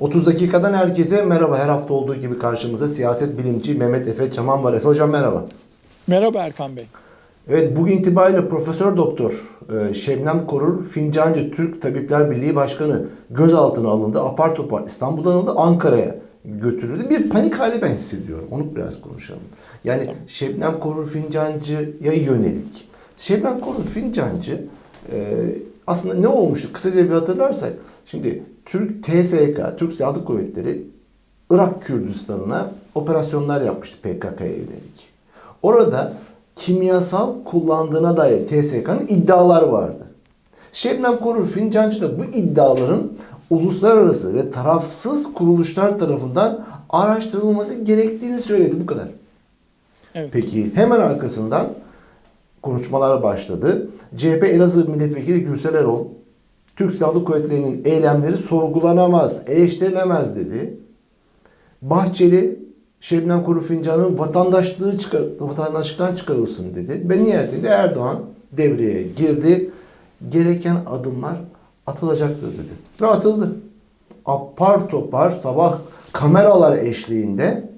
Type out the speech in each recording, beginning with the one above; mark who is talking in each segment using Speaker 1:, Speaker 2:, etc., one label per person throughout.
Speaker 1: 30 dakikadan herkese merhaba. Her hafta olduğu gibi karşımızda siyaset bilimci Mehmet Efe Çaman var. Efe hocam merhaba.
Speaker 2: Merhaba Erkan Bey.
Speaker 1: Evet bugün itibariyle Profesör Doktor e, Şebnem Korur Fincancı Türk Tabipler Birliği Başkanı gözaltına alındı. Apar topar İstanbul'dan alındı Ankara'ya götürüldü. Bir panik hali ben hissediyorum. Onu biraz konuşalım. Yani Şebnem Korur Fincancı'ya yönelik. Şebnem Korur Fincancı e, aslında ne olmuştu? Kısaca bir hatırlarsak. Şimdi Türk TSK, Türk Silahlı Kuvvetleri Irak Kürdistan'ına operasyonlar yapmıştı PKK'ya yönelik. Orada kimyasal kullandığına dair TSK'nın iddialar vardı. Şebnem Korur Fincancı da bu iddiaların uluslararası ve tarafsız kuruluşlar tarafından araştırılması gerektiğini söyledi bu kadar.
Speaker 2: Evet.
Speaker 1: Peki hemen arkasından konuşmalar başladı. CHP Elazığ Milletvekili Gürsel Erol, Türk Silahlı Kuvvetleri'nin eylemleri sorgulanamaz, eleştirilemez dedi. Bahçeli, Şebnem Korur Fincan'ın vatandaşlığı çıkar, vatandaşlıktan çıkarılsın dedi. Ve nihayetinde Erdoğan devreye girdi. Gereken adımlar atılacaktır dedi. Ve atıldı. Apar topar sabah kameralar eşliğinde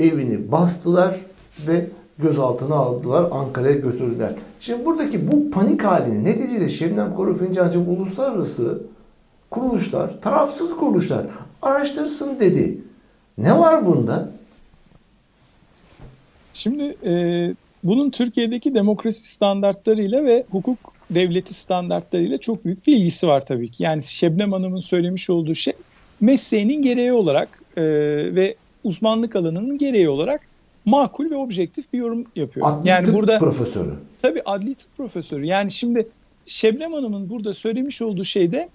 Speaker 1: evini bastılar ve gözaltına aldılar, Ankara'ya götürdüler. Şimdi buradaki bu panik halini neticede Şebnem Korur Fincancı uluslararası kuruluşlar, tarafsız kuruluşlar araştırsın dedi. Ne var bunda?
Speaker 2: Şimdi e, bunun Türkiye'deki demokrasi standartlarıyla ve hukuk devleti standartlarıyla çok büyük bir ilgisi var tabii ki. Yani Şebnem Hanım'ın söylemiş olduğu şey mesleğinin gereği olarak e, ve uzmanlık alanının gereği olarak makul ve objektif bir yorum yapıyor.
Speaker 1: Adli
Speaker 2: yani
Speaker 1: tıp
Speaker 2: burada
Speaker 1: profesörü.
Speaker 2: Tabii adli tıp profesörü. Yani şimdi Şebnem Hanım'ın burada söylemiş olduğu şeyde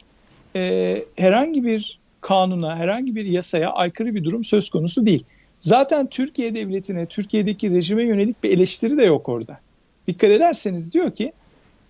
Speaker 2: e, herhangi bir kanuna, herhangi bir yasaya aykırı bir durum söz konusu değil. Zaten Türkiye Devleti'ne, Türkiye'deki rejime yönelik bir eleştiri de yok orada. Dikkat ederseniz diyor ki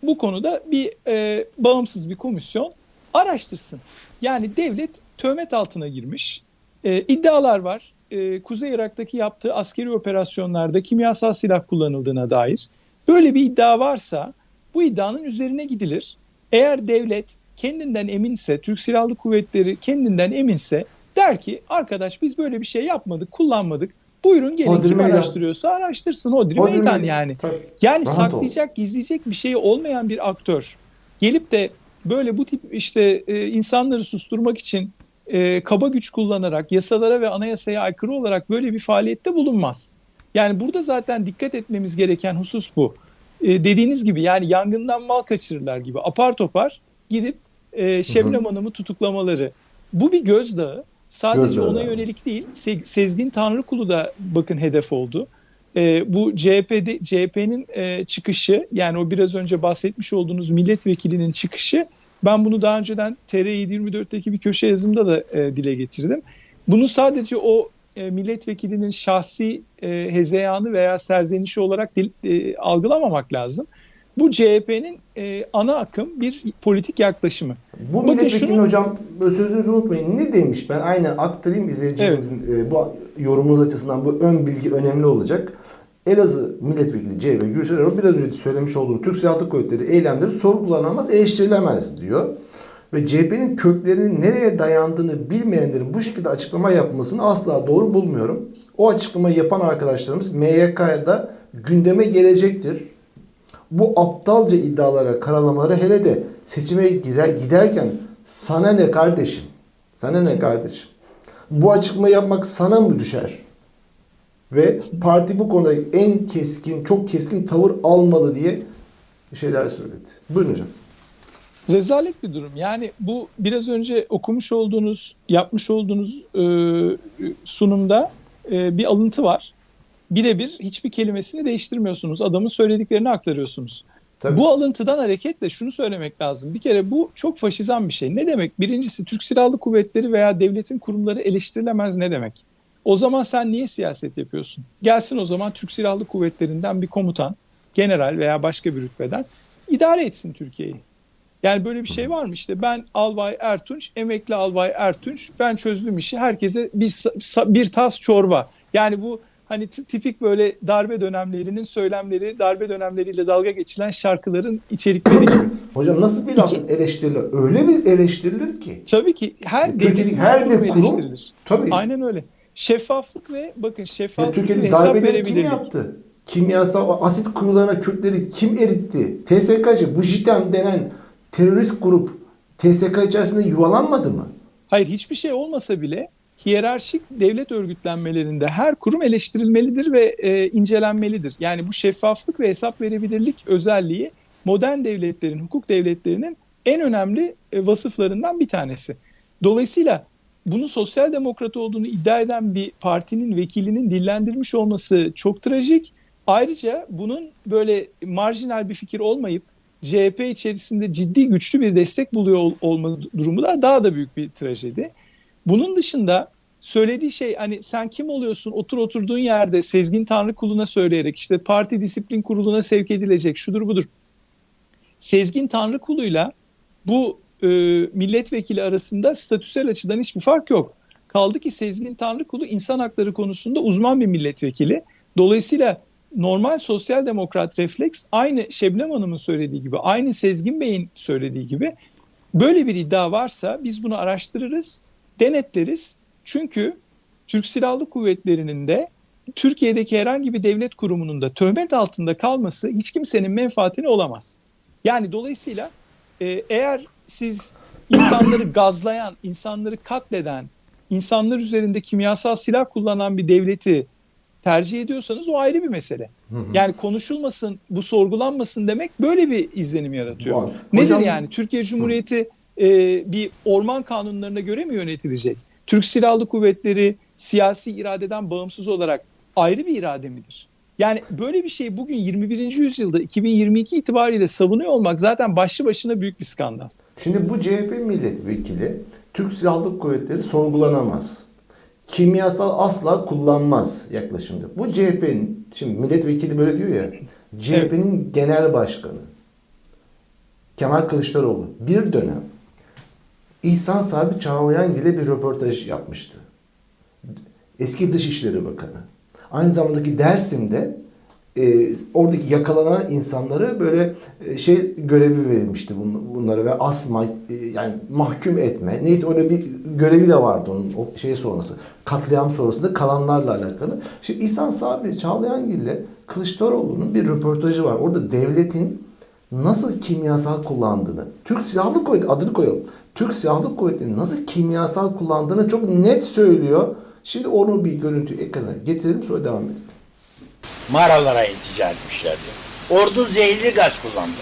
Speaker 2: bu konuda bir e, bağımsız bir komisyon araştırsın. Yani devlet töhmet altına girmiş, e, iddialar var. E, Kuzey Irak'taki yaptığı askeri operasyonlarda kimyasal silah kullanıldığına dair. Böyle bir iddia varsa bu iddianın üzerine gidilir. Eğer devlet kendinden eminse, Türk Silahlı Kuvvetleri kendinden eminse der ki arkadaş biz böyle bir şey yapmadık, kullanmadık. Buyurun gelin
Speaker 1: Hodri
Speaker 2: kim
Speaker 1: meydan.
Speaker 2: araştırıyorsa araştırsın. Hodri,
Speaker 1: Hodri
Speaker 2: meydan
Speaker 1: meydan.
Speaker 2: yani.
Speaker 1: Tabii.
Speaker 2: Yani saklayacak, gizleyecek bir şey olmayan bir aktör gelip de böyle bu tip işte e, insanları susturmak için e, kaba güç kullanarak yasalara ve anayasaya aykırı olarak böyle bir faaliyette bulunmaz. Yani burada zaten dikkat etmemiz gereken husus bu. E, dediğiniz gibi yani yangından mal kaçırırlar gibi apar topar gidip e, Şebnem Hanım'ı tutuklamaları. Bu bir gözdağı. Sadece
Speaker 1: Gözdağı.
Speaker 2: ona yönelik değil. Se- Sezgin Tanrıkulu da bakın hedef oldu. E, bu CHP'de CHP'nin e, çıkışı yani o biraz önce bahsetmiş olduğunuz milletvekilinin çıkışı ben bunu daha önceden TR724'teki bir köşe yazımda da e, dile getirdim. Bunu sadece o e, milletvekilinin şahsi e, hezeyanı veya serzenişi olarak dil, e, algılamamak lazım. Bu CHP'nin e, ana akım bir politik yaklaşımı.
Speaker 1: Bu
Speaker 2: Bakın
Speaker 1: milletvekili
Speaker 2: şunu-
Speaker 1: hocam sözünüzü unutmayın. Ne demiş? Ben aynen aktarayım izleyicilerimizin e, bu yorumunuz açısından bu ön bilgi önemli olacak. Elazığ milletvekili CHP Gürsel Erol biraz önce söylemiş olduğum Türk Silahlı Kuvvetleri eylemleri sorgulanamaz, eleştirilemez diyor. Ve CHP'nin köklerinin nereye dayandığını bilmeyenlerin bu şekilde açıklama yapmasını asla doğru bulmuyorum. O açıklamayı yapan arkadaşlarımız MYK'da gündeme gelecektir. Bu aptalca iddialara, karalamalara hele de seçime girer, giderken sana ne kardeşim? Sana ne kardeşim? Bu açıklamayı yapmak sana mı düşer? Ve parti bu konuda en keskin, çok keskin tavır almalı diye şeyler söyledi. Buyurun hocam.
Speaker 2: Rezalet bir durum. Yani bu biraz önce okumuş olduğunuz, yapmış olduğunuz e, sunumda e, bir alıntı var. Birebir hiçbir kelimesini değiştirmiyorsunuz. Adamın söylediklerini aktarıyorsunuz.
Speaker 1: Tabii.
Speaker 2: Bu alıntıdan hareketle şunu söylemek lazım. Bir kere bu çok faşizan bir şey. Ne demek? Birincisi Türk Silahlı Kuvvetleri veya devletin kurumları eleştirilemez ne demek? O zaman sen niye siyaset yapıyorsun? Gelsin o zaman Türk Silahlı Kuvvetleri'nden bir komutan, general veya başka bir rütbeden idare etsin Türkiye'yi. Yani böyle bir şey var mı? İşte ben Albay Ertunç, emekli Albay Ertunç, ben çözdüm işi. Herkese bir, bir tas çorba. Yani bu hani tipik böyle darbe dönemlerinin söylemleri, darbe dönemleriyle dalga geçilen şarkıların içerikleri gibi.
Speaker 1: Hocam nasıl bir laf eleştirilir? Öyle bir eleştirilir ki.
Speaker 2: Tabii ki her devletin
Speaker 1: her bir kurum-
Speaker 2: eleştirilir.
Speaker 1: Tabii.
Speaker 2: Aynen öyle. Şeffaflık ve bakın şeffaflık ve
Speaker 1: Türkiye'de
Speaker 2: hesap
Speaker 1: darbeleri kim yaptı? Kimyasal asit kuyularına Kürtleri kim eritti? TSK'cı bu JITEM denen terörist grup TSK içerisinde yuvalanmadı mı?
Speaker 2: Hayır hiçbir şey olmasa bile hiyerarşik devlet örgütlenmelerinde her kurum eleştirilmelidir ve e, incelenmelidir. Yani bu şeffaflık ve hesap verebilirlik özelliği modern devletlerin, hukuk devletlerinin en önemli e, vasıflarından bir tanesi. Dolayısıyla bunu sosyal demokrat olduğunu iddia eden bir partinin vekilinin dillendirmiş olması çok trajik. Ayrıca bunun böyle marjinal bir fikir olmayıp CHP içerisinde ciddi güçlü bir destek buluyor ol- olma durumu da daha da büyük bir trajedi. Bunun dışında söylediği şey hani sen kim oluyorsun otur oturduğun yerde Sezgin Tanrı kuluna söyleyerek işte parti disiplin kuruluna sevk edilecek şudur budur. Sezgin Tanrı kuluyla bu e, milletvekili arasında statüsel açıdan hiçbir fark yok. Kaldı ki Sezgin Tanrıkulu insan hakları konusunda uzman bir milletvekili. Dolayısıyla normal sosyal demokrat refleks aynı Şebnem Hanım'ın söylediği gibi, aynı Sezgin Bey'in söylediği gibi böyle bir iddia varsa biz bunu araştırırız, denetleriz. Çünkü Türk Silahlı Kuvvetleri'nin de Türkiye'deki herhangi bir devlet kurumunun da töhmet altında kalması hiç kimsenin menfaatine olamaz. Yani dolayısıyla e, eğer siz insanları gazlayan, insanları katleden, insanlar üzerinde kimyasal silah kullanan bir devleti tercih ediyorsanız o ayrı bir mesele. Yani konuşulmasın, bu sorgulanmasın demek böyle bir izlenim yaratıyor.
Speaker 1: Var.
Speaker 2: Nedir
Speaker 1: Hocam-
Speaker 2: yani? Türkiye Cumhuriyeti e, bir orman kanunlarına göre mi yönetilecek? Türk Silahlı Kuvvetleri siyasi iradeden bağımsız olarak ayrı bir irade midir? Yani böyle bir şey bugün 21. yüzyılda 2022 itibariyle savunuyor olmak zaten başlı başına büyük bir skandal.
Speaker 1: Şimdi bu CHP milletvekili Türk Silahlı Kuvvetleri sorgulanamaz. Kimyasal asla kullanmaz yaklaşımda. Bu CHP'nin, şimdi milletvekili böyle diyor ya, CHP'nin genel başkanı Kemal Kılıçdaroğlu bir dönem İhsan Sabri Çağlayan ile bir röportaj yapmıştı. Eski Dışişleri Bakanı. Aynı zamandaki Dersim'de e, oradaki yakalanan insanları böyle e, şey görevi verilmişti bun- bunlara ve asma e, yani mahkum etme. Neyse öyle bir görevi de vardı onun o şey sonrası. Katliam sonrasında kalanlarla alakalı. Şimdi İhsan Sabri Çağlayangil ile Kılıçdaroğlu'nun bir röportajı var. Orada devletin nasıl kimyasal kullandığını, Türk Silahlı Kuvveti adını koyalım. Türk Silahlı Kuvveti'nin nasıl kimyasal kullandığını çok net söylüyor. Şimdi onu bir görüntü ekrana getirelim sonra devam edelim.
Speaker 3: Mağaralara iltica etmişlerdi. Ordu zehirli gaz kullandı.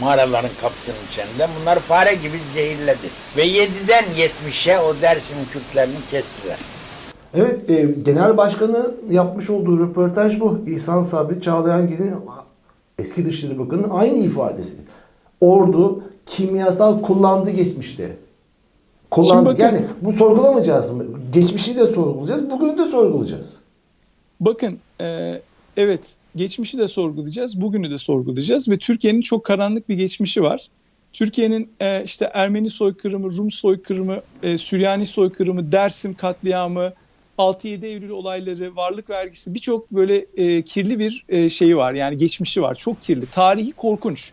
Speaker 3: Mağaraların kapısının içinde bunları fare gibi zehirledi. Ve 7'den 70'e o Dersim Kürtlerini kestiler.
Speaker 1: Evet, e, genel başkanı yapmış olduğu röportaj bu. İhsan Sabri Çağlayangil'in eski Dışişleri Bakanı'nın aynı ifadesi. Ordu kimyasal kullandı geçmişte. Kullandı.
Speaker 2: bakın-
Speaker 1: yani bu sorgulamayacağız mı? Geçmişi de sorgulayacağız, bugünü de sorgulayacağız.
Speaker 2: Bakın e, evet geçmişi de sorgulayacağız, bugünü de sorgulayacağız ve Türkiye'nin çok karanlık bir geçmişi var. Türkiye'nin e, işte Ermeni soykırımı, Rum soykırımı, e, Süryani soykırımı, Dersim katliamı, 6-7 Eylül olayları, varlık vergisi birçok böyle e, kirli bir e, şeyi var. Yani geçmişi var. Çok kirli. Tarihi korkunç.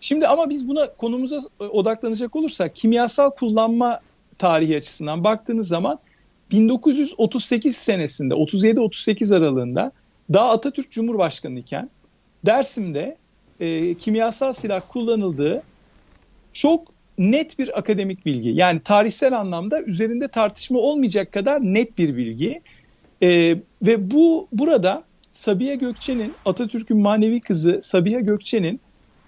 Speaker 2: Şimdi ama biz buna konumuza e, odaklanacak olursak kimyasal kullanma tarihi açısından baktığınız zaman 1938 senesinde 37-38 aralığında daha Atatürk Cumhurbaşkanı iken Dersim'de e, kimyasal silah kullanıldığı çok net bir akademik bilgi. Yani tarihsel anlamda üzerinde tartışma olmayacak kadar net bir bilgi. E, ve bu burada Sabiha Gökçe'nin Atatürk'ün manevi kızı Sabiha Gökçe'nin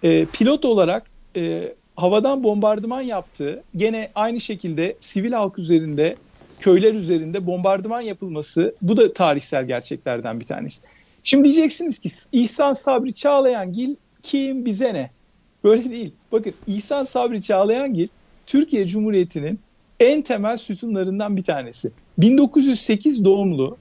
Speaker 2: e, pilot olarak e, havadan bombardıman yaptığı gene aynı şekilde sivil halk üzerinde köyler üzerinde bombardıman yapılması bu da tarihsel gerçeklerden bir tanesi. Şimdi diyeceksiniz ki İhsan Sabri Çağlayangil kim bize ne? Böyle değil. Bakın İhsan Sabri Çağlayangil Türkiye Cumhuriyeti'nin en temel sütunlarından bir tanesi. 1908 doğumlu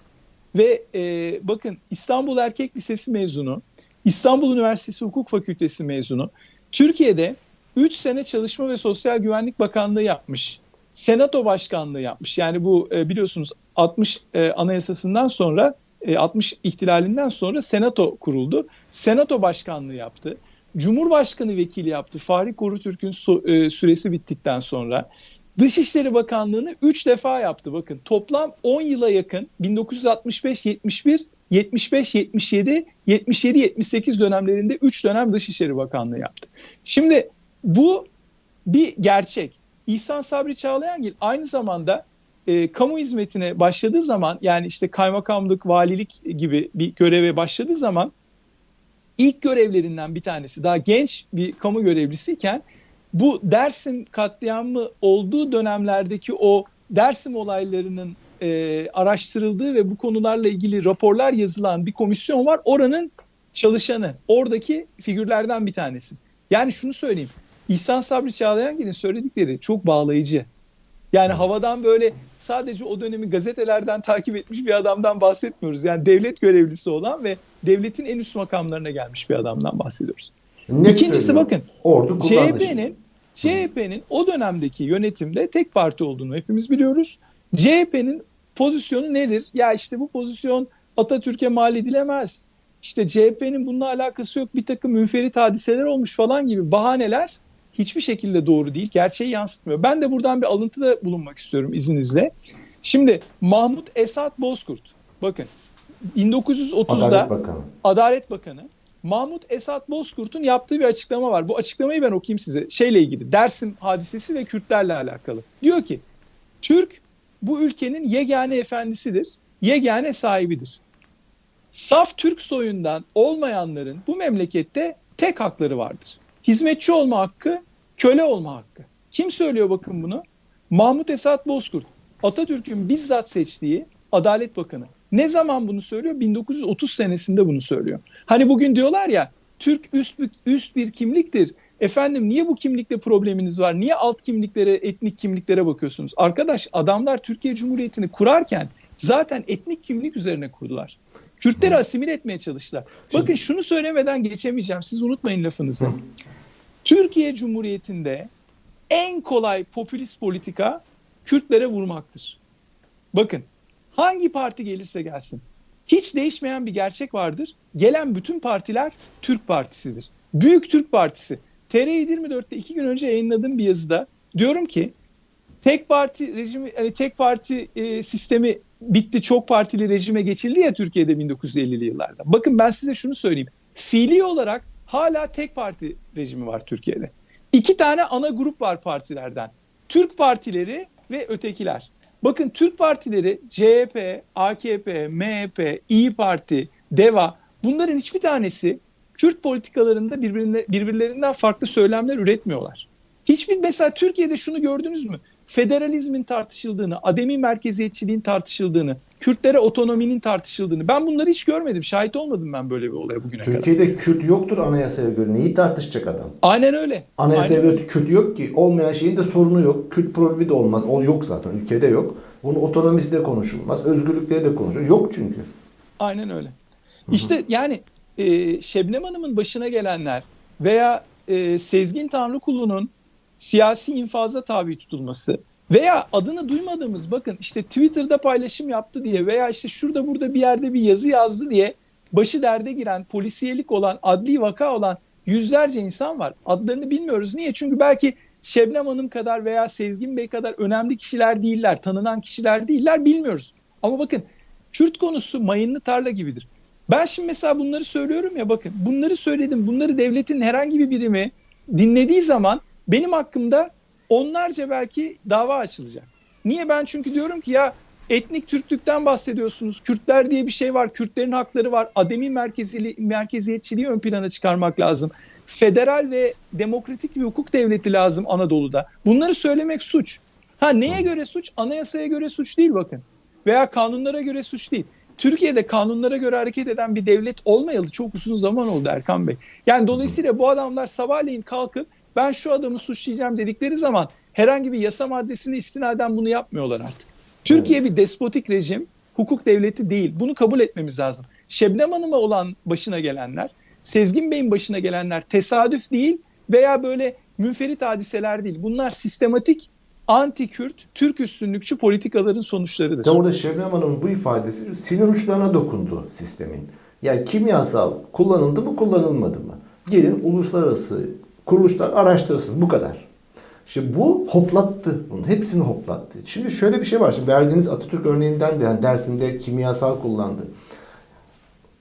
Speaker 2: ve e, bakın İstanbul Erkek Lisesi mezunu, İstanbul Üniversitesi Hukuk Fakültesi mezunu. Türkiye'de 3 sene Çalışma ve Sosyal Güvenlik Bakanlığı yapmış. Senato Başkanlığı yapmış. Yani bu e, biliyorsunuz 60 e, Anayasasından sonra e, 60 ihtilalinden sonra senato kuruldu. Senato başkanlığı yaptı. Cumhurbaşkanı vekili yaptı. Fahri Korutürk'ün e, süresi bittikten sonra. Dışişleri Bakanlığı'nı 3 defa yaptı. Bakın toplam 10 yıla yakın 1965-71, 75-77, 77-78 dönemlerinde 3 dönem Dışişleri Bakanlığı yaptı. Şimdi bu bir gerçek. İhsan Sabri Çağlayangil aynı zamanda e, kamu hizmetine başladığı zaman yani işte kaymakamlık, valilik gibi bir göreve başladığı zaman ilk görevlerinden bir tanesi daha genç bir kamu görevlisiyken bu Dersim katliamı olduğu dönemlerdeki o Dersim olaylarının e, araştırıldığı ve bu konularla ilgili raporlar yazılan bir komisyon var. Oranın çalışanı, oradaki figürlerden bir tanesi. Yani şunu söyleyeyim. İhsan Sabri Çağlayangil'in söyledikleri çok bağlayıcı. Yani havadan böyle sadece o dönemi gazetelerden takip etmiş bir adamdan bahsetmiyoruz. Yani devlet görevlisi olan ve devletin en üst makamlarına gelmiş bir adamdan bahsediyoruz.
Speaker 1: Net
Speaker 2: İkincisi bakın
Speaker 1: Ordu.
Speaker 2: CHP'nin CHP'nin o dönemdeki yönetimde tek parti olduğunu hepimiz biliyoruz. CHP'nin pozisyonu nedir? Ya işte bu pozisyon Atatürk'e mal edilemez. İşte CHP'nin bununla alakası yok. Bir takım münferit hadiseler olmuş falan gibi bahaneler hiçbir şekilde doğru değil. Gerçeği yansıtmıyor. Ben de buradan bir alıntıda bulunmak istiyorum izninizle. Şimdi Mahmut Esat Bozkurt bakın 1930'da
Speaker 1: Adalet Bakanı.
Speaker 2: Adalet Bakanı Mahmut Esat Bozkurt'un yaptığı bir açıklama var. Bu açıklamayı ben okuyayım size. Şeyle ilgili Dersim hadisesi ve Kürtlerle alakalı. Diyor ki Türk bu ülkenin yegane efendisidir, yegane sahibidir. Saf Türk soyundan olmayanların bu memlekette tek hakları vardır. Hizmetçi olma hakkı, köle olma hakkı. Kim söylüyor bakın bunu? Mahmut Esat Bozkurt. Atatürk'ün bizzat seçtiği Adalet Bakanı. Ne zaman bunu söylüyor? 1930 senesinde bunu söylüyor. Hani bugün diyorlar ya Türk üst bir, üst bir kimliktir. Efendim niye bu kimlikle probleminiz var? Niye alt kimliklere, etnik kimliklere bakıyorsunuz? Arkadaş adamlar Türkiye Cumhuriyeti'ni kurarken zaten etnik kimlik üzerine kurdular. Kürtleri asimile etmeye çalıştılar. Bakın şunu söylemeden geçemeyeceğim. Siz unutmayın lafınızı. Türkiye Cumhuriyeti'nde en kolay popülist politika Kürtlere vurmaktır. Bakın hangi parti gelirse gelsin. Hiç değişmeyen bir gerçek vardır. Gelen bütün partiler Türk Partisi'dir. Büyük Türk Partisi. TR 24'te iki gün önce yayınladığım bir yazıda diyorum ki tek parti rejimi, yani tek parti e, sistemi bitti, çok partili rejime geçildi ya Türkiye'de 1950'li yıllarda. Bakın ben size şunu söyleyeyim. Fiili olarak hala tek parti rejimi var Türkiye'de. İki tane ana grup var partilerden. Türk partileri ve ötekiler. Bakın Türk partileri CHP, AKP, MHP, İyi Parti, DEVA bunların hiçbir tanesi Kürt politikalarında birbirine, birbirlerinden farklı söylemler üretmiyorlar. Hiçbir mesela Türkiye'de şunu gördünüz mü? Federalizmin tartışıldığını, ademi merkeziyetçiliğin tartışıldığını, Kürtlere otonominin tartışıldığını ben bunları hiç görmedim. Şahit olmadım ben böyle bir olaya bugüne kadar.
Speaker 1: Türkiye'de Kürt yoktur anayasaya göre. Neyi tartışacak adam?
Speaker 2: Aynen öyle.
Speaker 1: Anayasaya
Speaker 2: Aynen.
Speaker 1: göre Kürt yok ki. Olmayan şeyin de sorunu yok. Kürt problemi de olmaz. O yok zaten. Ülkede yok. Bunun otonomisi de konuşulmaz. Özgürlükleri de konuşulur. Yok çünkü.
Speaker 2: Aynen öyle. İşte yani e, Şebnem Hanım'ın başına gelenler veya e, Sezgin Tanrıkulu'nun siyasi infaza tabi tutulması veya adını duymadığımız bakın işte Twitter'da paylaşım yaptı diye veya işte şurada burada bir yerde bir yazı yazdı diye başı derde giren, polisiyelik olan, adli vaka olan yüzlerce insan var. Adlarını bilmiyoruz. Niye? Çünkü belki Şebnem Hanım kadar veya Sezgin Bey kadar önemli kişiler değiller, tanınan kişiler değiller bilmiyoruz. Ama bakın Kürt konusu mayınlı tarla gibidir. Ben şimdi mesela bunları söylüyorum ya bakın bunları söyledim. Bunları devletin herhangi bir birimi dinlediği zaman benim hakkımda onlarca belki dava açılacak. Niye ben çünkü diyorum ki ya etnik Türklükten bahsediyorsunuz. Kürtler diye bir şey var. Kürtlerin hakları var. Ademi merkezili, merkeziyetçiliği ön plana çıkarmak lazım. Federal ve demokratik bir hukuk devleti lazım Anadolu'da. Bunları söylemek suç. Ha neye göre suç? Anayasaya göre suç değil bakın. Veya kanunlara göre suç değil. Türkiye'de kanunlara göre hareket eden bir devlet olmayalı çok uzun zaman oldu Erkan Bey. Yani dolayısıyla bu adamlar sabahleyin kalkıp ben şu adamı suçlayacağım dedikleri zaman herhangi bir yasa maddesine istinaden bunu yapmıyorlar artık. Türkiye bir despotik rejim, hukuk devleti değil. Bunu kabul etmemiz lazım. Şebnem Hanım'a olan başına gelenler, Sezgin Bey'in başına gelenler tesadüf değil veya böyle münferit hadiseler değil. Bunlar sistematik anti-Kürt, Türk üstünlükçü politikaların sonuçlarıdır.
Speaker 1: İşte orada Şebnem Hanım'ın bu ifadesi sinir uçlarına dokundu sistemin. Yani kimyasal kullanıldı mı kullanılmadı mı? Gelin uluslararası kuruluşlar araştırsın bu kadar. İşte bu hoplattı bunu. Hepsini hoplattı. Şimdi şöyle bir şey var. Şimdi verdiğiniz Atatürk örneğinden de yani dersinde kimyasal kullandı.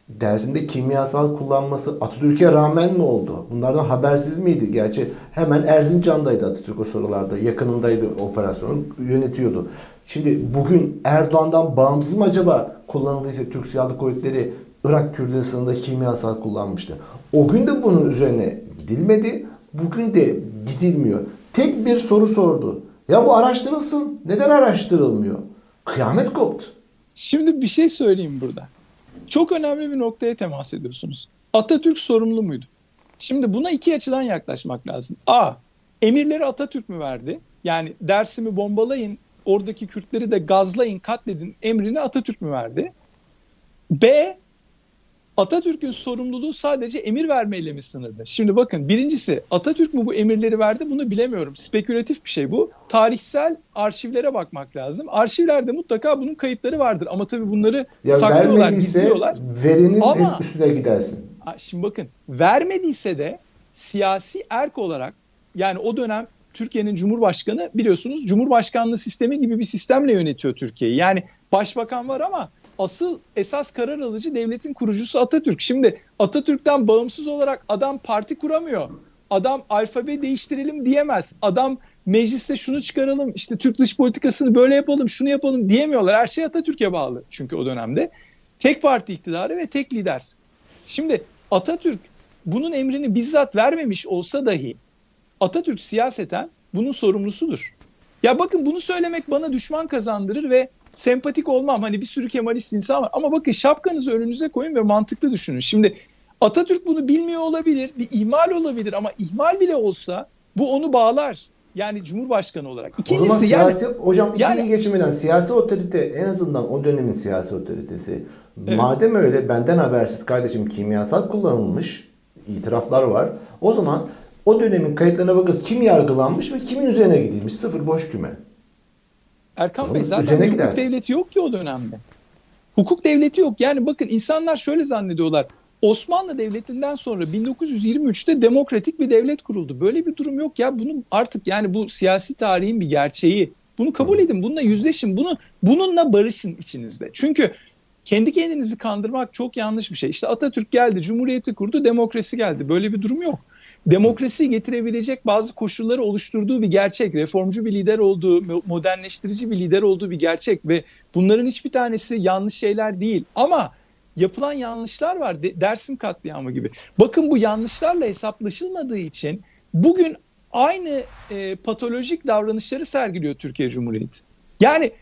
Speaker 1: Dersinde kimyasal kullanması Atatürk'e rağmen mi oldu? Bunlardan habersiz miydi? Gerçi hemen Erzincan'daydı Atatürk o sorularda. Yakınındaydı operasyonu yönetiyordu. Şimdi bugün Erdoğan'dan bağımsız mı acaba kullanıldıysa Türk Silahlı Kuvvetleri Irak Kürdistan'da kimyasal kullanmıştı. O gün de bunun üzerine gidilmedi. Bugün de gidilmiyor. Tek bir soru sordu. Ya bu araştırılsın. Neden araştırılmıyor? Kıyamet koptu.
Speaker 2: Şimdi bir şey söyleyeyim burada. Çok önemli bir noktaya temas ediyorsunuz. Atatürk sorumlu muydu? Şimdi buna iki açıdan yaklaşmak lazım. A. Emirleri Atatürk mü verdi? Yani Dersim'i bombalayın, oradaki Kürtleri de gazlayın, katledin emrini Atatürk mü verdi? B. Atatürk'ün sorumluluğu sadece emir vermeyle mi sınırlı? Şimdi bakın birincisi Atatürk mü bu emirleri verdi bunu bilemiyorum. Spekülatif bir şey bu. Tarihsel arşivlere bakmak lazım. Arşivlerde mutlaka bunun kayıtları vardır ama tabii bunları
Speaker 1: Ya
Speaker 2: saklıyorlar, gizliyorlar.
Speaker 1: verenin
Speaker 2: Ama-
Speaker 1: üstüne gidersin.
Speaker 2: Şimdi bakın vermediyse de siyasi erk olarak yani o dönem Türkiye'nin Cumhurbaşkanı biliyorsunuz Cumhurbaşkanlığı sistemi gibi bir sistemle yönetiyor Türkiye'yi. Yani başbakan var ama asıl esas karar alıcı devletin kurucusu Atatürk. Şimdi Atatürk'ten bağımsız olarak adam parti kuramıyor. Adam alfabe değiştirelim diyemez. Adam mecliste şunu çıkaralım işte Türk dış politikasını böyle yapalım şunu yapalım diyemiyorlar. Her şey Atatürk'e bağlı çünkü o dönemde. Tek parti iktidarı ve tek lider. Şimdi Atatürk bunun emrini bizzat vermemiş olsa dahi Atatürk siyaseten bunun sorumlusudur. Ya bakın bunu söylemek bana düşman kazandırır ve sempatik olmam. Hani bir sürü Kemalist insan var. Ama bakın şapkanızı önünüze koyun ve mantıklı düşünün. Şimdi Atatürk bunu bilmiyor olabilir, bir ihmal olabilir ama ihmal bile olsa bu onu bağlar. Yani Cumhurbaşkanı olarak.
Speaker 1: O zaman
Speaker 2: İkincisi yani
Speaker 1: siyasi, hocam ikiyi
Speaker 2: yani-
Speaker 1: geçmeden siyasi otorite en azından o dönemin siyasi otoritesi.
Speaker 2: Evet.
Speaker 1: Madem öyle benden habersiz kardeşim kimyasal kullanılmış itiraflar var. O zaman o dönemin kayıtlarına bakınız kim yargılanmış ve kimin üzerine gidilmiş? Sıfır boş küme.
Speaker 2: Erkan Bey zaten hukuk
Speaker 1: gidersin.
Speaker 2: devleti yok ki o dönemde. Hukuk devleti yok. Yani bakın insanlar şöyle zannediyorlar. Osmanlı Devleti'nden sonra 1923'te demokratik bir devlet kuruldu. Böyle bir durum yok ya. Bunun artık yani bu siyasi tarihin bir gerçeği. Bunu kabul edin. Bununla yüzleşin. Bunu bununla barışın içinizde. Çünkü kendi kendinizi kandırmak çok yanlış bir şey. İşte Atatürk geldi, Cumhuriyeti kurdu, demokrasi geldi. Böyle bir durum yok. Demokrasiyi getirebilecek bazı koşulları oluşturduğu bir gerçek. Reformcu bir lider olduğu, mo- modernleştirici bir lider olduğu bir gerçek ve bunların hiçbir tanesi yanlış şeyler değil. Ama yapılan yanlışlar var. De- Dersim katliamı gibi. Bakın bu yanlışlarla hesaplaşılmadığı için bugün aynı e, patolojik davranışları sergiliyor Türkiye Cumhuriyeti. Yani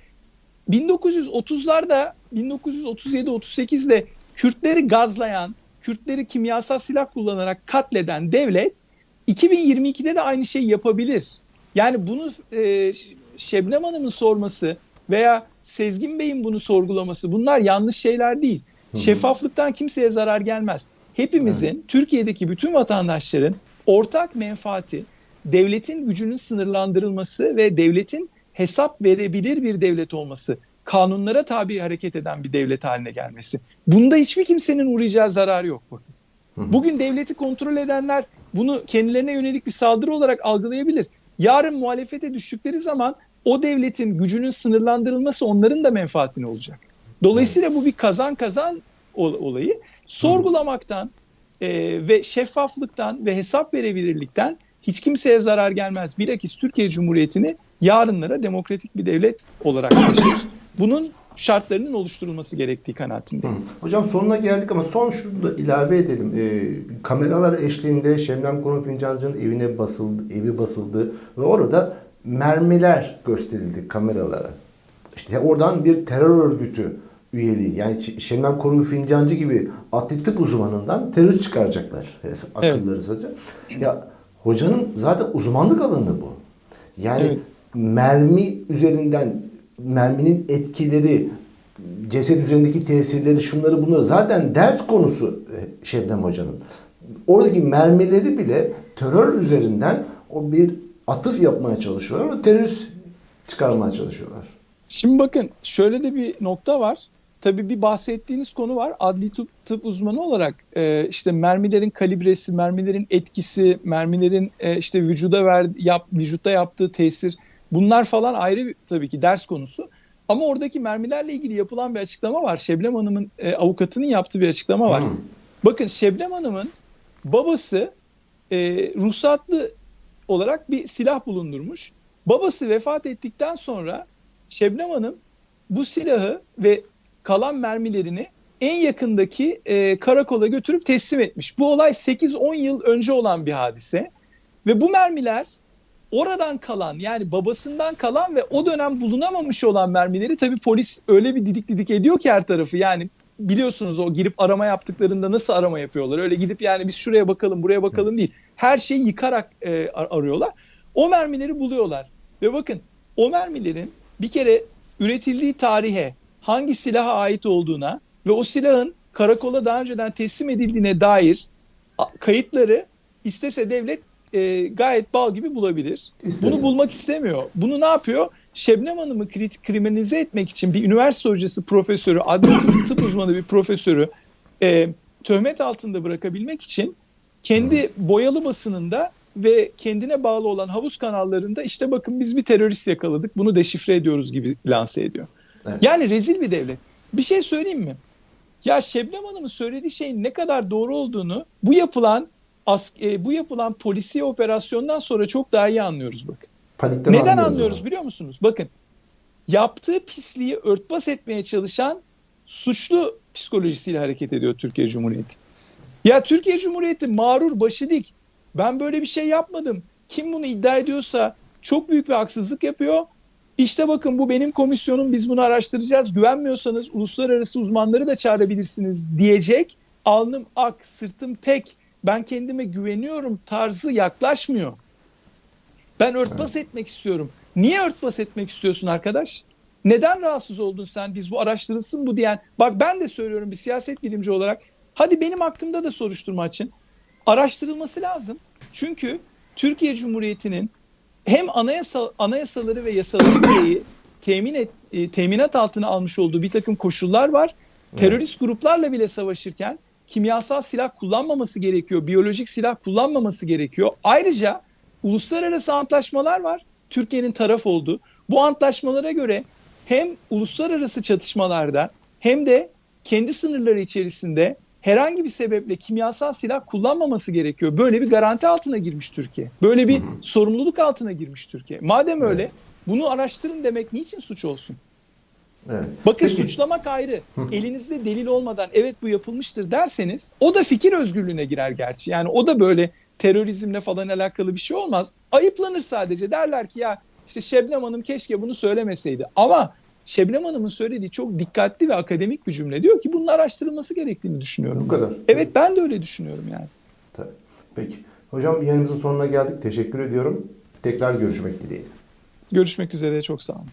Speaker 2: 1930'larda 1937-38'de Kürtleri gazlayan, Kürtleri kimyasal silah kullanarak katleden devlet 2022'de de aynı şeyi yapabilir. Yani bunu e, Şebnem Hanım'ın sorması veya Sezgin Bey'in bunu sorgulaması bunlar yanlış şeyler değil. Şeffaflıktan kimseye zarar gelmez. Hepimizin, Türkiye'deki bütün vatandaşların ortak menfaati devletin gücünün sınırlandırılması ve devletin hesap verebilir bir devlet olması, kanunlara tabi hareket eden bir devlet haline gelmesi. Bunda hiçbir kimsenin uğrayacağı zarar yok. Bakın. Bugün devleti kontrol edenler bunu kendilerine yönelik bir saldırı olarak algılayabilir. Yarın muhalefete düştükleri zaman o devletin gücünün sınırlandırılması onların da menfaatine olacak. Dolayısıyla bu bir kazan kazan ol- olayı. Sorgulamaktan e, ve şeffaflıktan ve hesap verebilirlikten hiç kimseye zarar gelmez. Bilakis Türkiye Cumhuriyeti'ni yarınlara demokratik bir devlet olarak taşır. Bunun şartlarının oluşturulması gerektiği kanaatindeyim.
Speaker 1: Hocam sonuna geldik ama son şunu da ilave edelim. Ee, kameralar eşliğinde Şebnem Korun Fincancı'nın evine basıldı, evi basıldı ve orada mermiler gösterildi kameralara. İşte oradan bir terör örgütü üyeliği yani Ş- Şebnem Korun Fincancı gibi adli tıp uzmanından terörist çıkaracaklar. Akılları sadece. Ya hocanın zaten uzmanlık alanı bu. Yani
Speaker 2: Evet.
Speaker 1: mermi üzerinden merminin etkileri, ceset üzerindeki tesirleri, şunları bunları zaten ders konusu e, Şebnem Hoca'nın. Oradaki mermileri bile terör üzerinden o bir atıf yapmaya çalışıyorlar. O terörist çıkarmaya çalışıyorlar.
Speaker 2: Şimdi bakın şöyle de bir nokta var. Tabii bir bahsettiğiniz konu var. Adli tıp, tıp uzmanı olarak e, işte mermilerin kalibresi, mermilerin etkisi, mermilerin e, işte vücuda ver, yap, vücutta yaptığı tesir bunlar falan ayrı tabii ki ders konusu. Ama oradaki mermilerle ilgili yapılan bir açıklama var. Şebnem Hanım'ın e, avukatının yaptığı bir açıklama var.
Speaker 1: Hmm.
Speaker 2: Bakın Şebnem Hanım'ın babası e, ruhsatlı olarak bir silah bulundurmuş. Babası vefat ettikten sonra Şebnem Hanım bu silahı ve kalan mermilerini en yakındaki e, karakola götürüp teslim etmiş. Bu olay 8-10 yıl önce olan bir hadise. Ve bu mermiler oradan kalan yani babasından kalan ve o dönem bulunamamış olan mermileri tabii polis öyle bir didik didik ediyor ki her tarafı. Yani biliyorsunuz o girip arama yaptıklarında nasıl arama yapıyorlar. Öyle gidip yani biz şuraya bakalım buraya bakalım değil. Her şeyi yıkarak e, ar- arıyorlar. O mermileri buluyorlar. Ve bakın o mermilerin bir kere üretildiği tarihe, hangi silaha ait olduğuna ve o silahın karakola daha önceden teslim edildiğine dair kayıtları istese devlet e, gayet bal gibi bulabilir.
Speaker 1: İstesin.
Speaker 2: Bunu bulmak istemiyor. Bunu ne yapıyor? Şebnem Hanım'ı kri- kriminalize etmek için bir üniversite hocası profesörü, adli tıp- tıp uzmanı bir profesörü e, töhmet altında bırakabilmek için kendi boyalı basınında ve kendine bağlı olan havuz kanallarında işte bakın biz bir terörist yakaladık bunu deşifre ediyoruz gibi lanse ediyor.
Speaker 1: Evet.
Speaker 2: Yani rezil bir devlet. Bir şey söyleyeyim mi? Ya Şebnem Hanım'ın söylediği şeyin ne kadar doğru olduğunu bu yapılan as- e, bu yapılan polisi operasyondan sonra çok daha iyi anlıyoruz bakın.
Speaker 1: Panikten
Speaker 2: Neden
Speaker 1: anlıyoruz
Speaker 2: anlıyoruz biliyor musunuz? Bakın yaptığı pisliği örtbas etmeye çalışan suçlu psikolojisiyle hareket ediyor Türkiye Cumhuriyeti. Ya Türkiye Cumhuriyeti mağrur başı dik. Ben böyle bir şey yapmadım. Kim bunu iddia ediyorsa çok büyük bir haksızlık yapıyor. İşte bakın bu benim komisyonum biz bunu araştıracağız. Güvenmiyorsanız uluslararası uzmanları da çağırabilirsiniz diyecek. Alnım ak, sırtım pek, ben kendime güveniyorum tarzı yaklaşmıyor. Ben örtbas etmek istiyorum. Niye örtbas etmek istiyorsun arkadaş? Neden rahatsız oldun sen? Biz bu araştırılsın bu diyen. Bak ben de söylüyorum bir siyaset bilimci olarak. Hadi benim hakkımda da soruşturma açın. Araştırılması lazım. Çünkü Türkiye Cumhuriyeti'nin hem anayasa, anayasaları ve yasaları gereği temin et, e, teminat altına almış olduğu bir takım koşullar var. Terörist gruplarla bile savaşırken kimyasal silah kullanmaması gerekiyor. Biyolojik silah kullanmaması gerekiyor. Ayrıca uluslararası antlaşmalar var. Türkiye'nin taraf olduğu. Bu antlaşmalara göre hem uluslararası çatışmalarda hem de kendi sınırları içerisinde herhangi bir sebeple kimyasal silah kullanmaması gerekiyor. Böyle bir garanti altına girmiş Türkiye. Böyle bir sorumluluk altına girmiş Türkiye. Madem öyle bunu araştırın demek niçin suç olsun?
Speaker 1: Evet.
Speaker 2: Bakın
Speaker 1: Peki.
Speaker 2: suçlamak ayrı. Elinizde delil olmadan evet bu yapılmıştır derseniz o da fikir özgürlüğüne girer gerçi. Yani o da böyle terörizmle falan alakalı bir şey olmaz. Ayıplanır sadece. Derler ki ya işte Şebnem Hanım keşke bunu söylemeseydi. Ama Şebnem Hanım'ın söylediği çok dikkatli ve akademik bir cümle. Diyor ki bunun araştırılması gerektiğini düşünüyorum.
Speaker 1: Bu kadar.
Speaker 2: Evet ben de öyle düşünüyorum yani.
Speaker 1: Tabii. Peki. Hocam yayınımızın sonuna geldik. Teşekkür ediyorum. Tekrar görüşmek dileğiyle.
Speaker 2: Görüşmek üzere çok sağ olun.